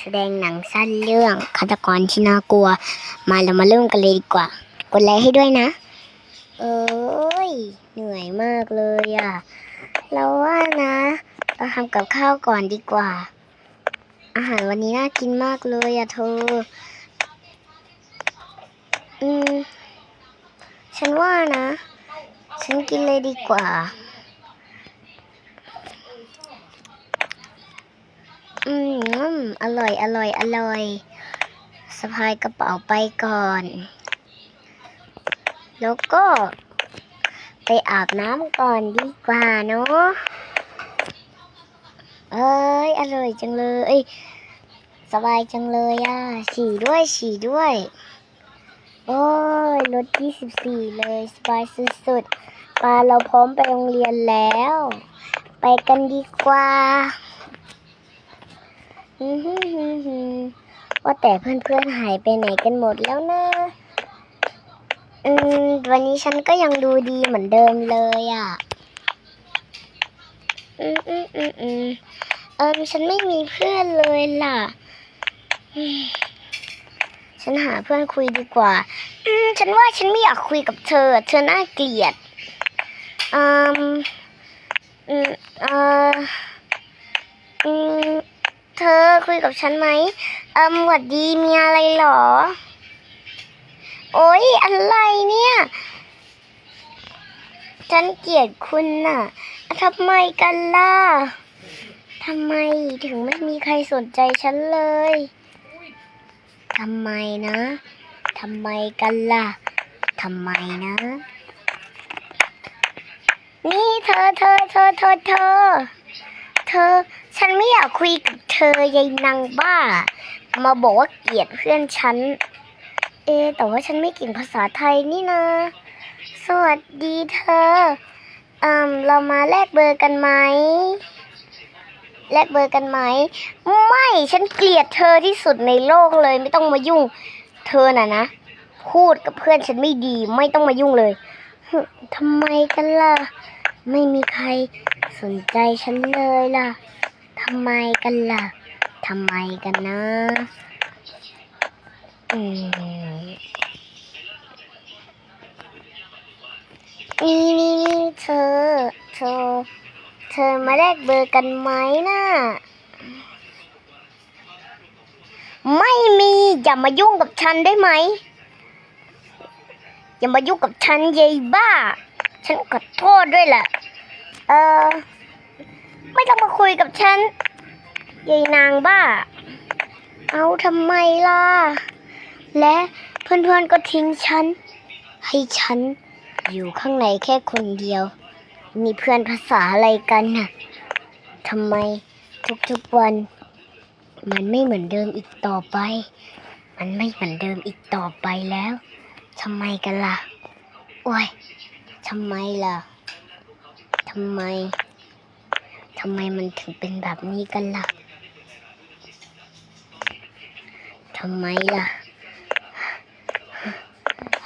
แสดงหนังสั้นเรื่องฆาตกรที่น่ากลัว มาเรามาเริ่มกันเลยดีกว่า กดไลค์ให้ด้วยนะ เอ้ยเหนื่อยมากเลยอะ่ะเราว่านะเราทำกับข้าวก่อนดีกว่า อาหารวันนี้น่ากินมากเลยอะเธอ อืม ฉันว่านะ ฉันกินเลยดีกว่า อืมอร่อย อร่อย อร่อยสะพายกระเป๋าไปก่อน แล้วก็ ไปอาบน้ำก่อนดีกว่าเนาะ เอ้ย อร่อยจังเลย เอ้ย สบายจังเลยอะ ฉี่ด้วย ฉี่ด้วย โอ้ยรถ24เลย สบายสุดๆปาเราพร้อมไปโรงเรียนแล้ว ไปกันดีกว่า ว่าแต่เพื่อนๆหายไปไหนกันหมดแล้วนะอืมวันนี้ฉันก็ยังดูดีเหมือนเดิมเลยอะ อืมอืมอืมอืมเออฉันไม่มีเพื่อนเลยล่ะ ฉันหาเพื่อนคุยดีกว่า อืมฉันว่าฉันไม่อยากคุยกับเธอ เธอน่าเกลียด อืม อืม เอออืม เธอคุยกับฉันไหมเอิมหวัดดีมีอะไรหรอ โอ๊ยอะไรเนี่ย ฉันเกลียดคุณน่ะทำไมกันล่ะทำไมถึงไม่มีใครสนใจฉันเลยทำไมนะทำไมกันล่ะทำไมนะ นี่เธอเธอเธอเธอเธอเธอ ฉันไม่อยากคุยกับ ธอยายนางบ้า มาบอกว่าเกลียดเพื่อนฉัน เอ แต่ว่าฉันไม่เก่งภาษาไทยนี่นะ สวัสดีเธออืมเรามาแลกเบอร์กันไหมแลกเบอร์กันไหม ไม่ฉันเกลียดเธอที่สุดในโลกเลยไม่ต้องมายุ่ง เธอน่ะนะ พูดกับเพื่อนฉันไม่ดีไม่ต้องมายุ่งเลยทำไมกันล่ะ ไม่มีใครสนใจฉันเลยล่ะทำไมกันล่ะ ทำไมกันนะ อืมนี่นี่นี่เธอ เธอ เธอมาแลกเบอร์กันไหมน่ะไม่มีอย่ามายุ่งกับฉันได้ไหม อย่ามายุ่งกับฉันยายบ้า ฉันขอโทษด้วยแหละ เออ ไม่ต้องมาคุยกับฉัน ยายนางบ้า เอาทำไมล่ะ และเพื่อนๆก็ทิ้งฉัน ให้ฉันอยู่ข้างในแค่คนเดียว มีเพื่อนภาษาอะไรกันน่ะทำไมทุกๆวัน มันไม่เหมือนเดิมอีกต่อไป มันไม่เหมือนเดิมอีกต่อไปแล้วทำไมกันล่ะ โอ้ยทำไมล่ะทำไมทำไมมันถึงเป็นแบบนี้กันล่ะ ทำไมล่ะ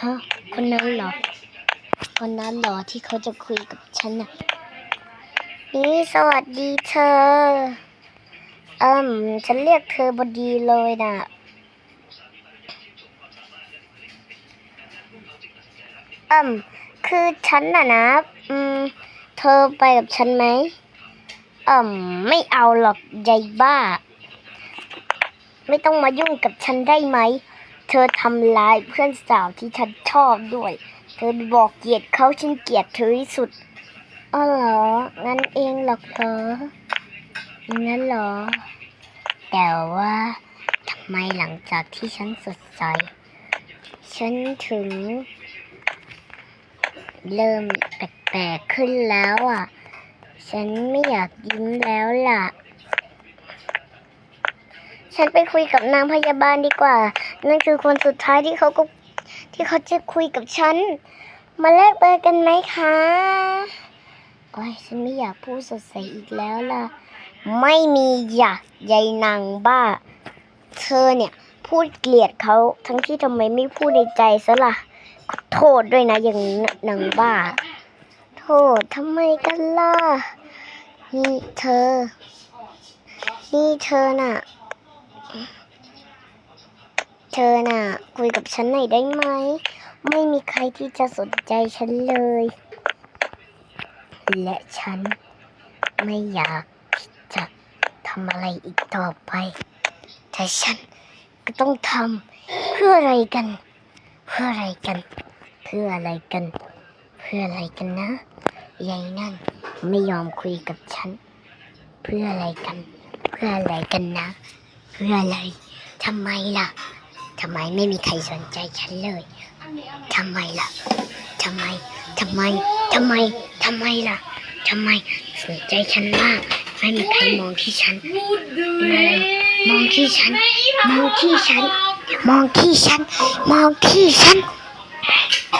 ฮะคนนั้นเหรอ คนนั้นเหรอที่เขาจะคุยกับฉันน่ะ นี่สวัสดีเธอ เอิมฉันเรียกเธอบดีเลยน่ะเอิมคือฉันน่ะนะ อืม เธอไปกับฉันไหมเอ่มไม่เอาหรอกยายบ้า ไม่ต้องมายุ่งกับฉันได้ไหม เธอทำร้ายเพื่อนสาวที่ฉันชอบด้วย เธอบอกเกลียดเขาฉันเกลียดเธอที่สุดอ๋อเหรอ งั้นเองหรอกเหรองั้นเหรอ แต่ว่าทำไมหลังจากที่ฉันสดใส ฉันถึง เริ่มแปลกๆขึ้นแล้วอะ ฉันไม่อยากยิ้มแล้วล่ะ ฉันไปคุยกับนางพยาบาลดีกว่า นั่นคือคนสุดท้ายที่เขาก็ที่เขาจะคุยกับฉัน มาแลกเบอร์กันไหมคะโอ้ยฉันไม่อยากพูดสดใสอีกแล้วล่ะ ไม่มีอยากยายนางบ้า เธอเนี่ยพูดเกลียดเขาทั้งที่ทำไมไม่พูดในใจซะล่ะขอโทษด้วยนะอย่างนางบ้า โทษทำไมกันล่ะ นี่เธอ นี่เธอน่ะ เธอน่ะ คุยกับฉันหน่อยได้ไหม ไม่มีใครที่จะสนใจฉันเลย และฉันไม่อยากจะทำอะไรอีกต่อไป แต่ฉันก็ต้องทำเพื่ออะไรกัน เพื่ออะไรกัน เพื่ออะไรกัน เพื่ออะไรกันนะยายนั่นไม่ยอมคุยกับฉัน เพื่ออะไรกัน เพื่ออะไรกันนะ เพื่ออะไรทำไมล่ะทำไมไม่มีใครสนใจฉันเลยทำไมล่ะทำไมทำไมทำไมทำไมล่ะทำไมสนใจฉันมากไม่มีใครมองที่ฉันเป็นอะไรมองที่ฉัน มองที่ฉัน มองที่ฉัน มองที่ฉัน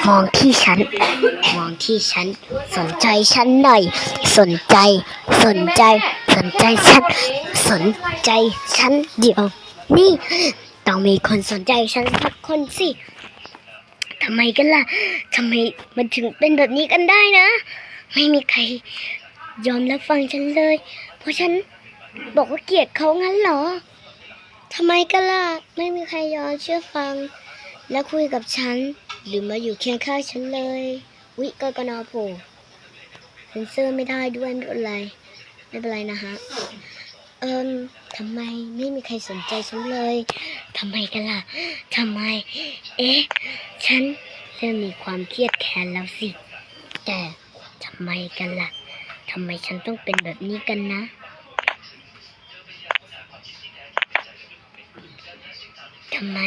มองที่ฉัน มองที่ฉัน สนใจฉันหน่อย สนใจ สนใจ สนใจฉัน สนใจฉันเดี๋ยว นี่ ต้องมีคนสนใจฉันสักคนสิทำไมกันล่ะทำไมมันถึงเป็นแบบนี้กันได้นะ ไม่มีใครยอมรับฟังฉันเลย เพราะฉันบอกว่าเกลียดเขางั้นเหรอทำไมกันล่ะ ไม่มีใครยอมเชื่อฟัง และคุยกับฉัน หรือมาอยู่เคียงข้างฉันเลย วิกกนอโผล่เซนเซอร์ไม่ได้ด้วยไม่เป็นไร ไม่เป็นไรนะฮะ เอิมทำไมไม่มีใครสนใจฉันเลยทำไมกันล่ะทำไม เอ๊ะ ฉันเริ่มมีความเครียดแค้นแล้วสิ แต่ทำไมกันล่ะทำไมฉันต้องเป็นแบบนี้กันนะ ทำไม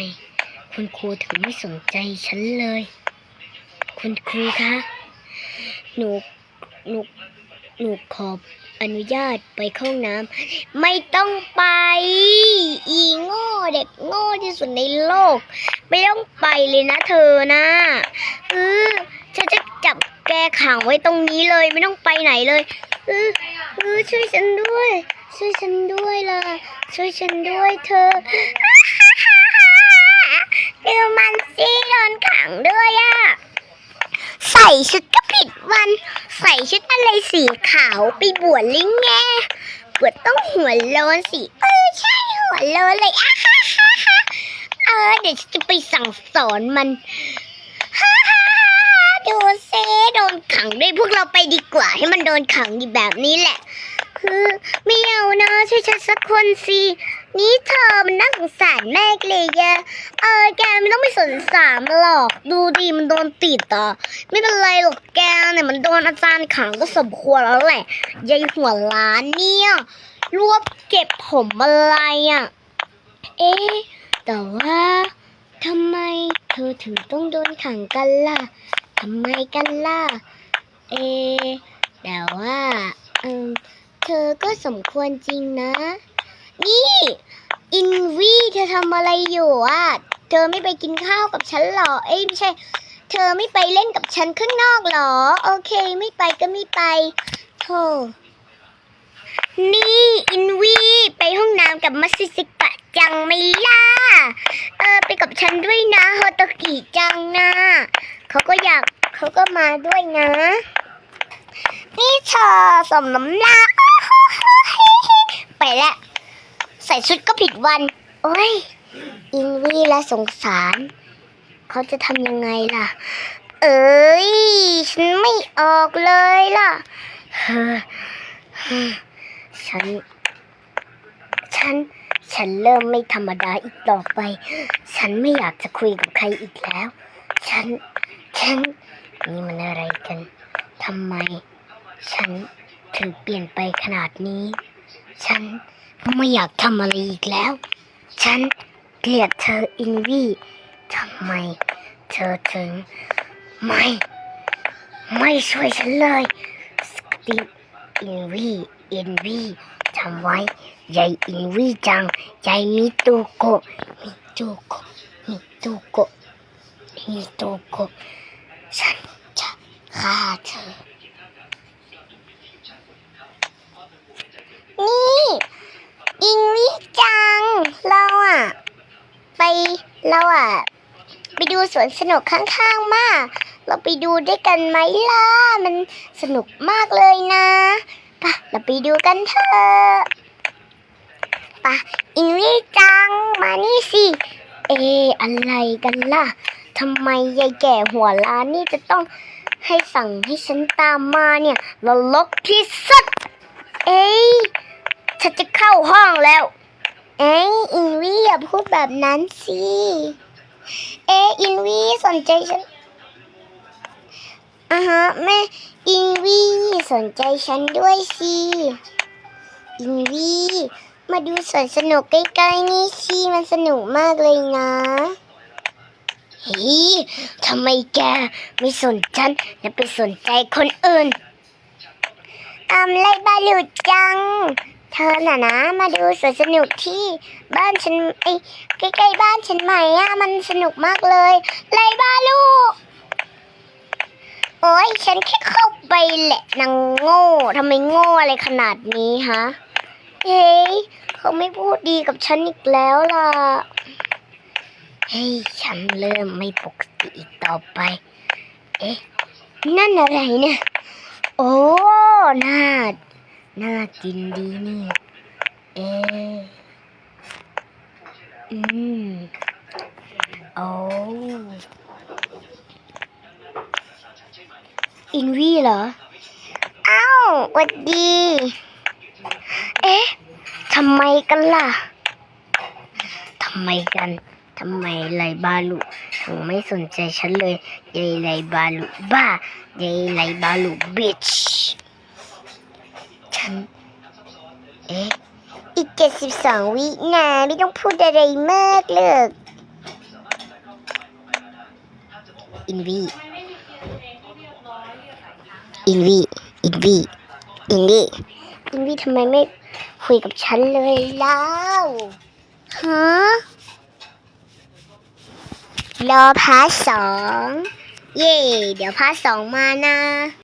คุณครูถึงไม่สนใจฉันเลย คุณครูคะ หนู หนู หนูขออนุญาตไปเข้าห้องน้ำไม่ต้องไป อีโง่เด็กโง่ที่สุดในโลก ไม่ต้องไปเลยนะเธอนะเออฉันจะจับแกขังไว้ตรงนี้เลยไม่ต้องไปไหนเลยเออเออช่วยฉันด้วย ช่วยฉันด้วยล่ะ ช่วยฉันด้วยเธอ ดูมันสิโดนขังด้วยอะใส่ชุดก็ผิดวัน ใส่ชุดอะไรสีขาวไปบวชลิงแงบวชต้องหัวโลนสิ เออใช่หัวโลนเลยอะฮ่าฮ่าฮ่าเออเดี๋ยวจะไปสั่งสอนมันฮ่าฮ่าฮ่าดูซิโดนขังด้วยพวกเราไปดีกว่า ให้มันโดนขังอยู่แบบนี้แหละคือไม่เอานะช่วยฉันสักคนสิ นี่เธอมันน่าสงสารแม่เลยอะเออแกไม่ต้องไปสงสารมันหรอก ดูดิมันโดนติดอะไม่เป็นไรหรอกแกเนี่ยมันโดนอาจารย์ขังก็สมควรแล้วแหละยายหัวล้านเนี่ยรวบเก็บผมอะไรอะ เอ๊ะแต่ว่าทำไมเธอถึงต้องโดนขังกันล่ะทำไมกันล่ะ เอะแต่ว่าเออเธอก็สมควรจริงนะ นี่ อินวีเธอทำอะไรอยู่อะ เธอไม่ไปกินข้าวกับฉันหรอ เอ้ยไม่ใช่ เธอไม่ไปเล่นกับฉันข้างนอกหรอ โอเค ไม่ไปก็ไม่ไปโธ่นี่อินวีไปห้องน้ำกับมัสซิสิกะจังไม่ล่ะ เออไปกับฉันด้วยนะโฮโตกิจังนะเขาก็อยากเขาก็มาด้วยนะ นี่เธอสมน้ำหน้าไปแล้ว ส่ชุดก็ผิดวัน โอ้ย อินวีและสงสาร เขาจะทำยังไงล่ะ เอ้ย ฉันไม่ออกเลยล่ะเฮ้อฉัน ฉัน ฉันเริ่มไม่ธรรมดาอีกต่อไป ฉันไม่อยากจะคุยกับใครอีกแล้ว ฉัน ฉัน นี่มันอะไรกัน ทำไม ฉันถึงเปลี่ยนไปขนาดนี้ ฉันไม่อยากทำอะไรอีกแล้ว ฉันเกลียดเธออินวี่ทำไมเธอถึง ไม่ ไม่ช่วยฉันเลยสกติอินวี่อินวี่ทำไว้ยายอินวี่จังยายมิตุโกมิตุโกมิตุโกมิตุโกฉันจะฆ่าเธอ นี่ อิงวิจัง เราอะไปเราอะไปดูสวนสนุกข้างๆมาก เราไปดูด้วยกันไหมล่ะ มันสนุกมากเลยนะปะเราไปดูกันเถอะปะอิงวิจัง มานี่สิ เอ อะไรกันล่ะทำไมยายแก่หัวล้านนี่จะต้องให้สั่งให้ฉันตามมาเนี่ยนรกที่สุด เอ้ย ฉันจะเข้าห้องแล้ว เอ้ยอินวี่อย่าพูดแบบนั้นสิ เอ้ยอินวี่สนใจฉันอ่าฮะแม่อินวี่สนใจฉันด้วยสิอินวี่มาดูสวนสนุกใกล้ๆนี่สิมันสนุกมากเลยนะเฮ้ยทำไมแกไม่สนฉันและไปสนใจคนอื่น อำไรบาลูจัง เธอน่ะนะ มาดูสวนสนุกที่บ้านฉันไอ้ใกล้ๆบ้านฉันใหม่อะมันสนุกมากเลยไรบาลูโอ้ยฉันแค่เข้าไปแหละนางโง่ทำไมโง่อะไรขนาดนี้ฮะเฮ้ยเขาไม่พูดดีกับฉันอีกแล้วล่ะเฮ้ยฉันเริ่มไม่ปกติอีกต่อไป เอ๊ะนั่นอะไรเนี่ย โอ้ น่า น่ากินดีนี่ เออืม โอ้อินวี่เหรอ อ้าววัดดี เอ๊ะ ทำไมกันล่ะ ทำไมกัน ทำไมไลบาลุถึงไม่สนใจฉันเลยยายไลบาลุบ้า ยายไลบาลุบิชฉัน เอ๊ะ อีกเจ็ดสิบสองวินาไม่ต้องพูดอะไรมากเลยอินวีอินวีอินวีอินวีอินวีทำไมไม่คุยกับฉันเลยเล่าฮะรอพาร์ทสอง เย่ เดี๋ยวพาร์ทสองมานะ